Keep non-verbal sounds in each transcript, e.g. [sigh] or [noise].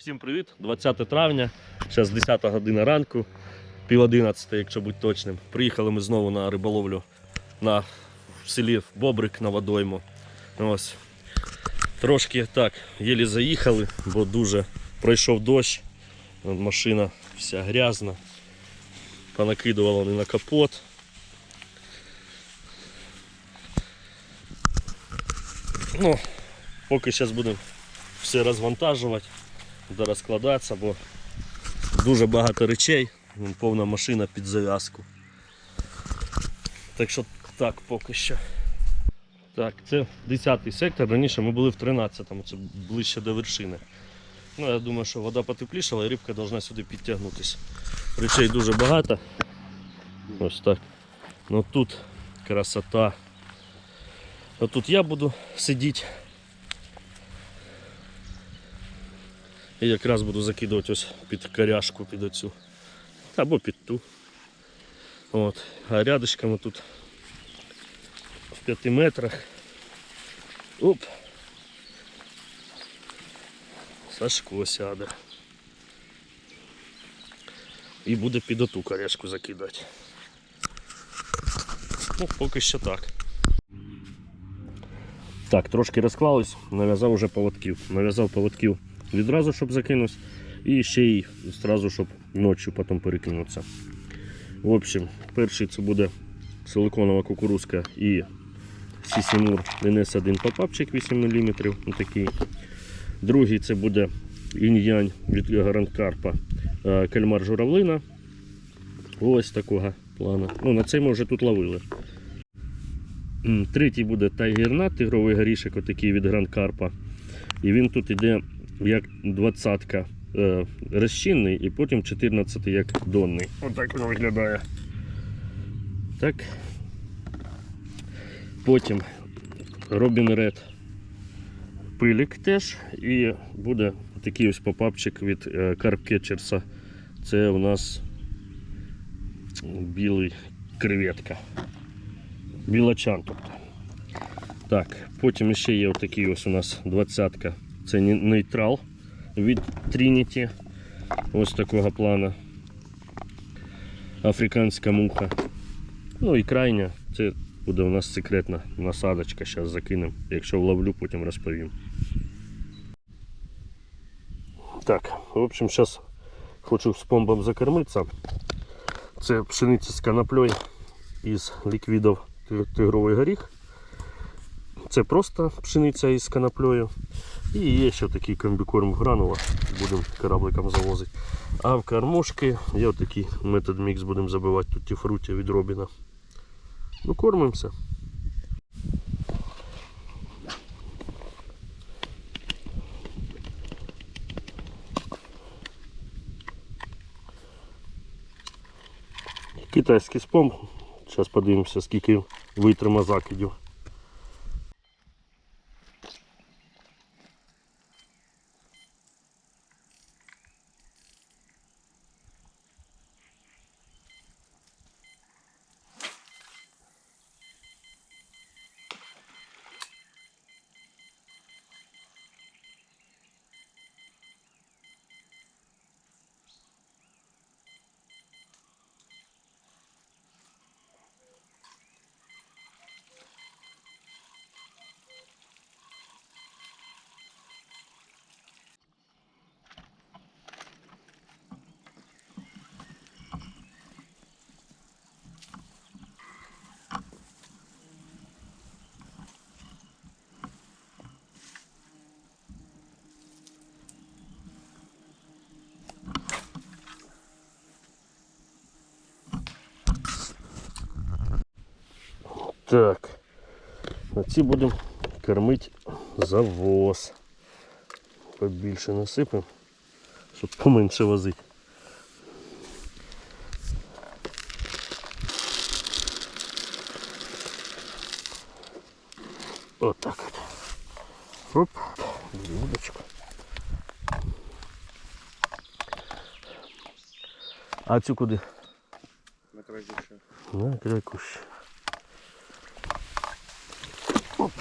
Всім привіт! 20 травня, зараз 10 година ранку, пів 11, якщо бути точним. Приїхали ми знову на риболовлю на в селі Бобрик на водойму. Ось. Трошки так, єлі заїхали, бо дуже пройшов дощ. Машина вся грязна. Понакидувала не на капот. Ну, поки зараз будемо все розвантажувати буде розкладатися, бо дуже багато речей, повна машина під зав'язку. Так що так поки що. Так, це 10-й сектор, раніше ми були в 13-му, це ближче до вершини. Ну, я думаю, що вода потеплішала і рибка повинна сюди підтягнутися. Речей дуже багато. Ось так. Ну тут красота. А тут я буду сидіти. І якраз буду закидувати ось під коряшку під оцю. Або під ту. От. А рядышками тут в 5 метрах. Оп. Сашко сяде. І буде під оту коряшку закидати. Ну, поки що так. Так, трошки розклались, нав'язав уже поводків. Нав'язав поводків відразу, щоб закинути, і ще й одразу, щоб ночі потім перекинутися. В общем, перший це буде силиконова кукурузка і Сісімур NS1 попапчик 8 мм. Такий. Другий це буде інь-янь від Гаранкарпа е, кальмар журавлина. Ось такого плану. Ну, на цей ми вже тут ловили. Третій буде тайгернат, тигровий горішок, отакий від Гранд-Карпа. І він тут іде як двадцятка е, розчинний і потім 14 як донний. Отак воно виглядає. Так. Потім Робін Ред пилік теж. І буде такий ось попапчик від е, Carp Catchers. Це у нас білий креветка. Білочан тобто. Так, потім ще є отакий ось у нас двадцятка. Це нейтрал від Trinity. Ось такого плана. Африканська муха. Ну і крайня, це буде у нас секретна насадочка. Зараз закинемо. Якщо вловлю, потім розповім. Так, в общем, зараз хочу з помбом закормитися. Це пшениця з коноплею із ліквідів тигровий горіх. Це просто пшениця із коноплею. І є ще такий комбікорм в гранулах, будемо корабликом завозити. А в кормушки є отакий метод мікс, будемо забивати тут ті фруті від Робіна. Ну, кормимося. Китайський спом. Зараз подивимося, скільки витрима закидів. Так. На ці будемо кормити завоз. Побільше насипемо, щоб поменше возити. Отак от. Оп, удочку. А цю куди? На край куща. На край Оп.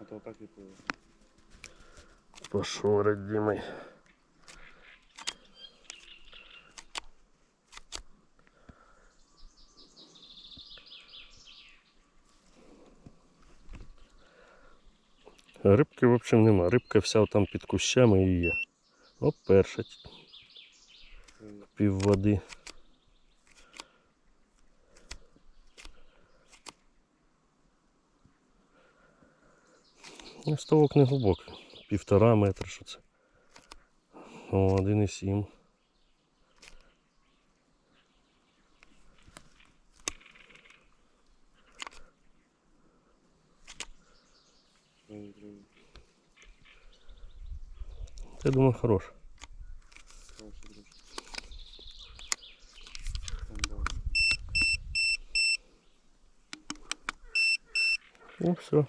А то так и было. Пошел, родимый. Рибки, в общем, нема. Рибка вся там під кущами і є. О, перша. Пів води. Ну, ставок не глибокий. Півтора метра, що це. О, 1,7. Ой, блін, Я думаю, хорош. Ну все.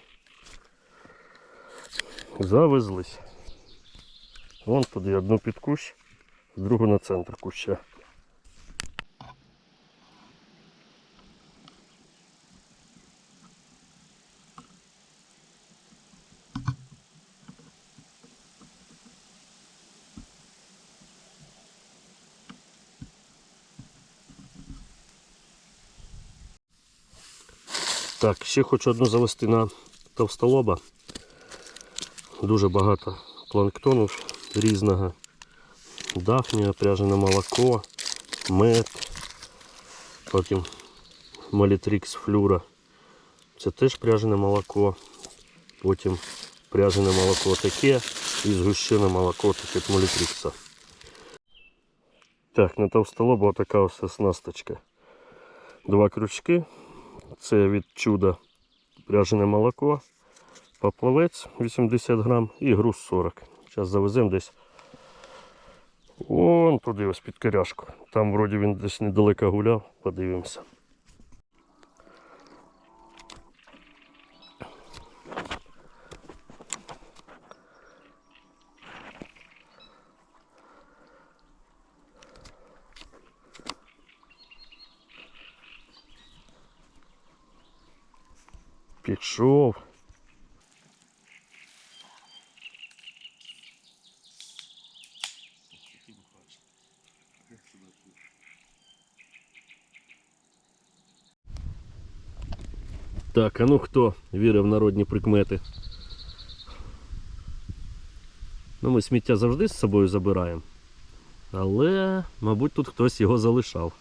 Завезлись. Вон туди одну під кущ, другу на центр куща. Так, ще хочу одну завести на товстолоба. Дуже багато планктону різного. Дафнія, пряжене молоко, мед, потім малітрікс флюра. Це теж пряжене молоко. Потім пряжене молоко таке і згущене молоко таке малітрікса. Так, на товстолоба така ось оснасточка. Два крючки. Це від чуда пряжене молоко, поплавець 80 грам і груз 40. Зараз завеземо десь вон туди ось під коряшку. Там вроді він десь недалеко гуляв, подивимося. Пішов. Так, а ну хто вірив в народні прикмети? Ну, ми сміття завжди з собою забираємо. Але, мабуть, тут хтось його залишав.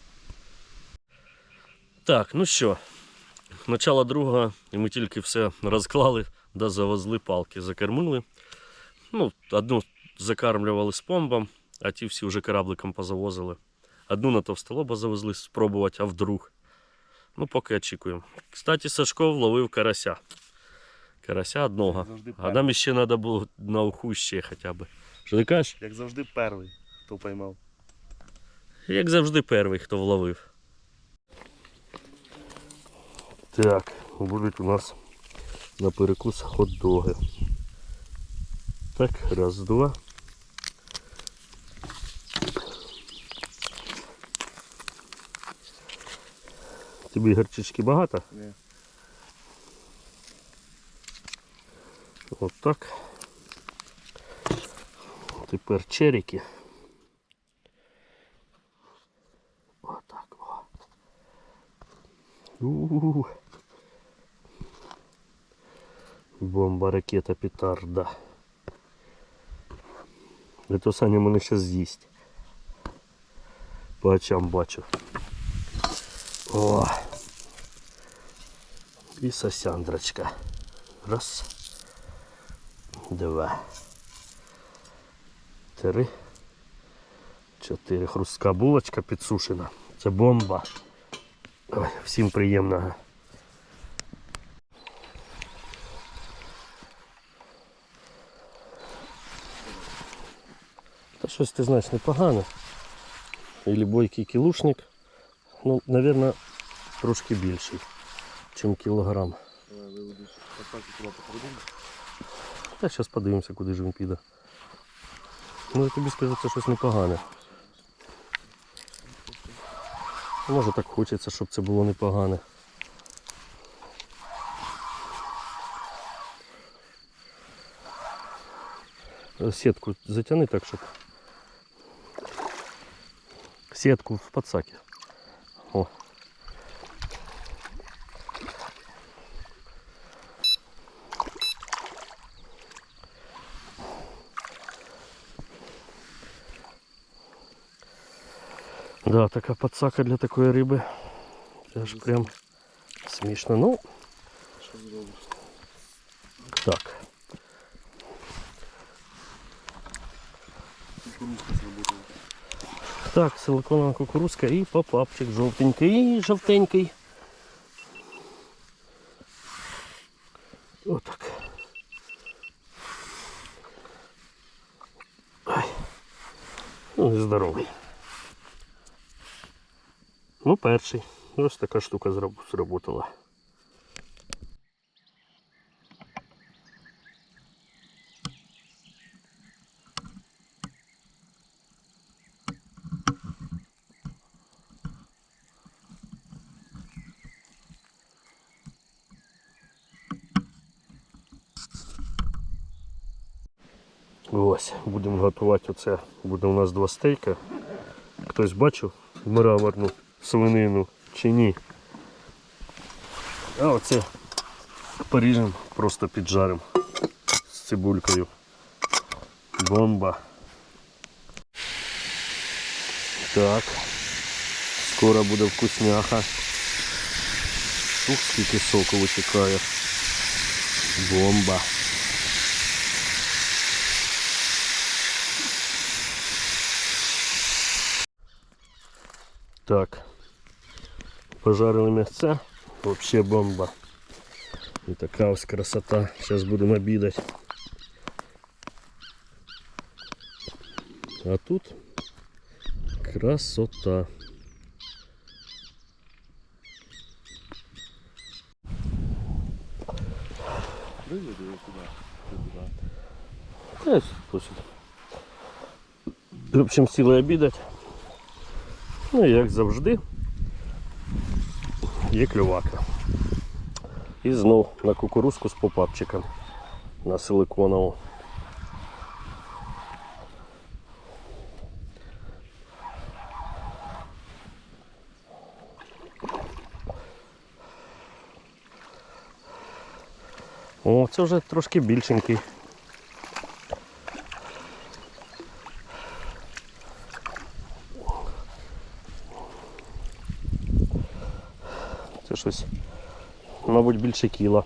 Так, ну що, Начало другого, і ми тільки все розклали, да завезли палки, закормили. Ну, одну закармлювали з помбом, а ті всі вже корабликом позавозили. Одну на товстолоба завезли спробувати, а вдруг. Ну, поки очікуємо. Кстати, Сашко вловив карася. Карася одного. А нам ще треба було на уху ще хоча б. Що ти кажеш? Як завжди перший, хто поймав. Як завжди, перший, хто вловив. Так, будуть у нас на перекус хот-доги. Так, раз, два. Тобі гарчички багато? Ні. От так. Тепер черіки. Отак. О. У-у-у. Бомба, ракета, петарда. Это Саня мене ще з'їсть. По очам бачу. О! І сосяндрочка. Раз. Два. Три. Чотири. Хрустка булочка підсушена. Це бомба. Ой, всім приємного. Та щось ти знаєш непогане. Ілі бойкий кілушник. Ну, мабуть, трошки більший, ніж кілограм. Та зараз подивимося, куди ж він піде. Я тобі скажу, це щось непогане. Може так хочеться, щоб це було непогане. Сітку затяни так, щоб. Сітку в подсаке. О. Да, така подсака для такої риби. Це ж прям смішно. Ну, Що зробиш? так. Кукурузка зробила. Так, силиконова кукурузка і попапчик жовтенький і жовтенький. Отак. Ай. Ну здоровий. Ну, перший. Ось така штука зработала. Ось, будемо готувати оце. Буде у нас два стейка. Хтось бачив мраморну свинину чи ні. А оце поріжемо, просто піджаримо з цибулькою. Бомба. Так. Скоро буде вкусняха. Ух, скільки соку витікає. Бомба. Так. Пожарили м'ясце. Вообще бомба. І така ось красота. Зараз будемо обідати. А тут красота. Виведи його сюди. Ти туди. Ось тут. В общем, сіли обідати. Ну, і як завжди, є клювака. І знов на кукурузку з попапчиком на силиконову. О, це вже трошки більшенький. Це щось, мабуть, більше кіла.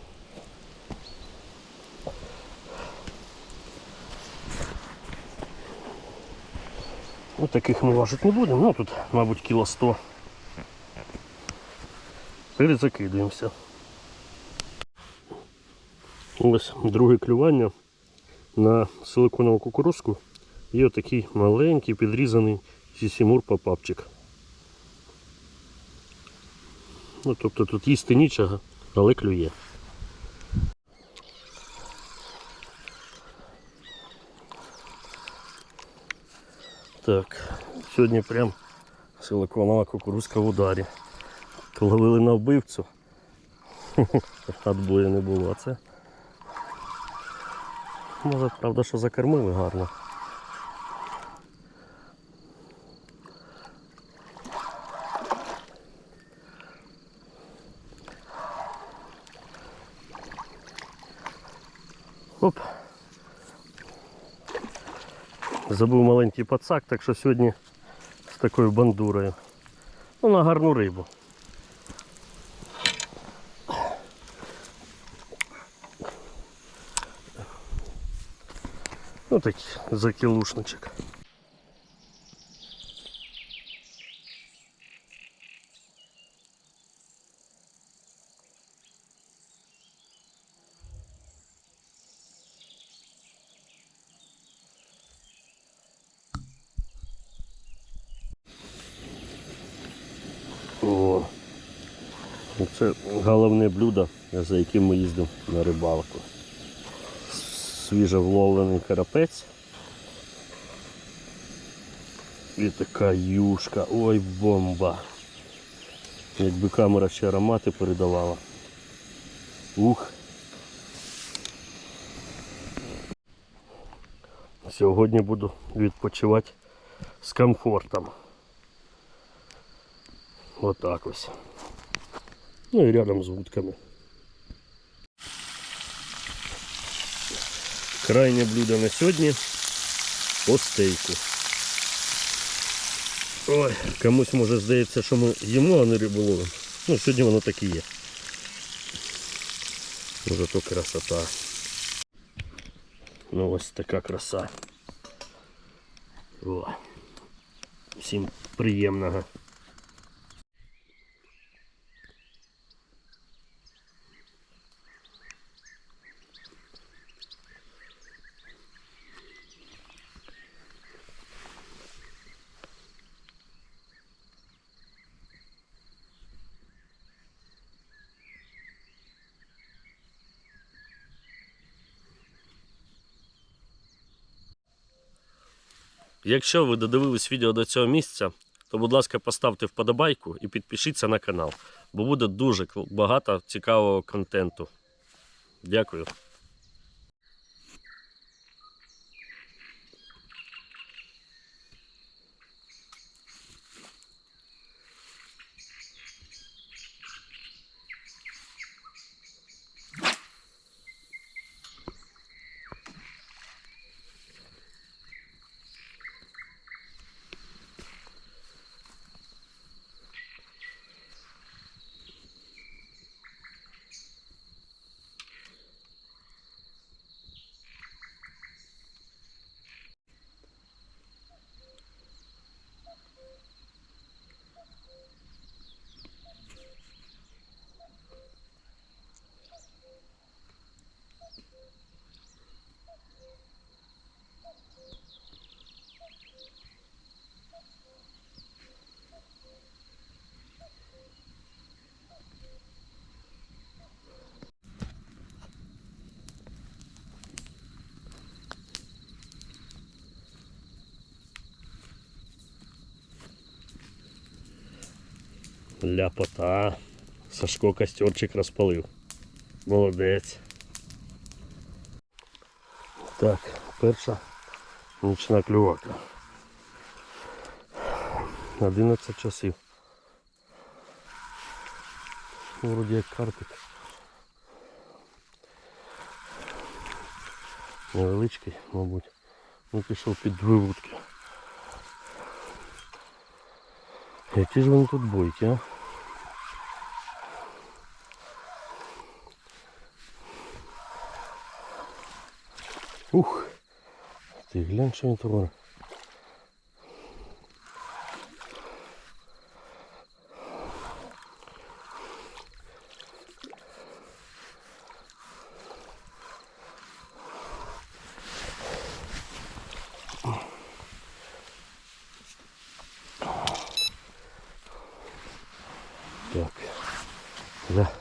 Ну, таких ми важити не будемо, ну тут, мабуть, кіло 100. Перезакидуємося. Ось друге клювання на силиконову кукурузку. І отакий маленький підрізаний сісімур попапчик. Ну, тобто тут їсти нічого, але клює. Так, сьогодні прям силиконова кукурузка в ударі. Ловили на вбивцю. [laughs] Отбою не було, це. Може, правда, що закормили гарно. Забув маленький пацак, так що сьогодні з такою бандурою. Ну, на гарну рибу. Ну такий закілушничок. О, це головне блюдо, за яким ми їздимо на рибалку. Свіжо вловлений карапець. І така юшка. Ой, бомба. Якби камера ще аромати передавала. Ух. Сьогодні буду відпочивати з комфортом. Отак ось. Ну і рядом з вудками. Крайнє блюдо на сьогодні по стейку. Ой, комусь може здається, що ми їмо, а не риболовимо. Ну, сьогодні воно так і є. Ну, Зато красота. Ну ось така краса. О. Всім приємного. Якщо ви додивились відео до цього місця, то будь ласка поставте вподобайку і підпишіться на канал, бо буде дуже багато цікавого контенту. Дякую. Ляпота. Сашко костерчик розпалив. Молодець. Так, перша нічна клювака. 11 часів. Вроді як карпик. Невеличкий, мабуть. Ну пішов під дві вудки. Які ж вони тут бойкі, а? Ух! Ти глянь, що він творить. Да.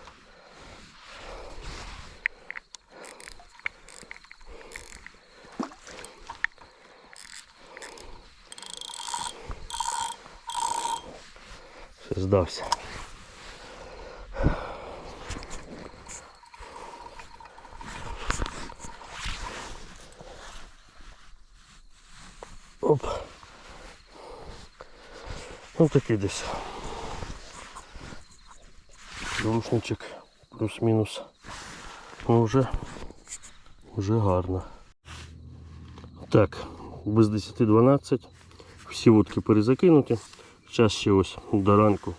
Ще здався. Оп. Ну такий десь. Рушничок плюс-мінус. Ну вже, вже гарно. Так, без 10-12. Всі вудки перезакинуті. Зараз ще ось до ранку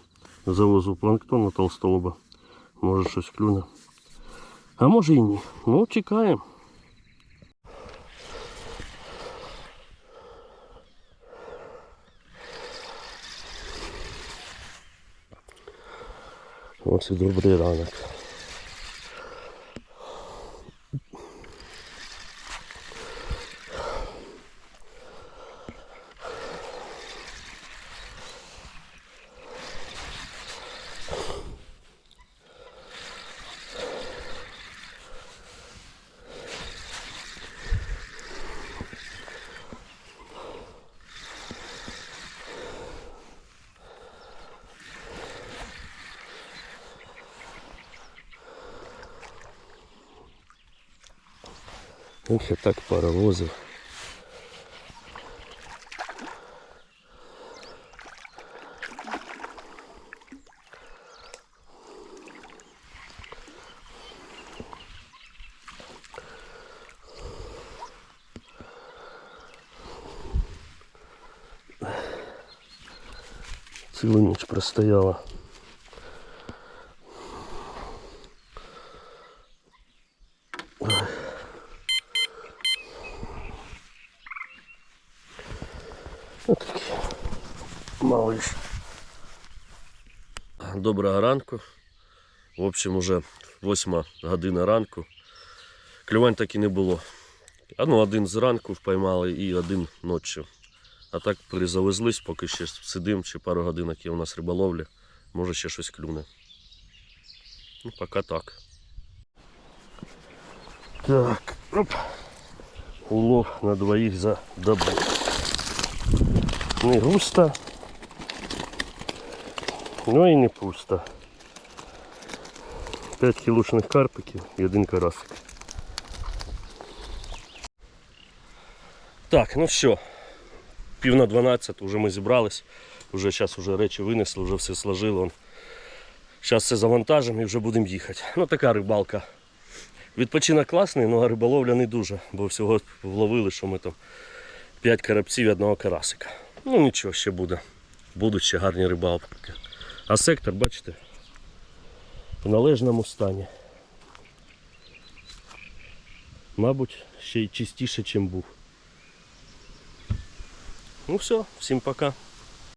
завозу планктон на толстолоба. Може щось клюне. А може і ні. Ну, чекаємо. Ось і добрий ранок. Ох, я так паровозив. Цілу ніч простояла. Отакий малыш. Доброго ранку. В общем, уже восьма година ранку. Клювань так і не було. А ну, один зранку поймали і один ночі. А так перезавезлись, поки ще сидим, чи пару годинок є у нас риболовля. Може ще щось клюне. Ну, поки так. Так, оп. Улов на двоїх за добу. Не густо, ну і не пусто. 5 кілушних карпиків і один карасик. Так, ну що, пів на 12, вже ми зібрались, вже зараз вже речі винесли, вже все сложили. Зараз все завантажимо і вже будемо їхати. Ну така рибалка. Відпочинок класний, ну а риболовля не дуже, бо всього вловили, що ми там 5 карапців і одного карасика. Ну нічого, ще буде. Будуть ще гарні рибалки. А сектор, бачите, в належному стані. Мабуть, ще й чистіше, ніж був. Ну все, всім пока.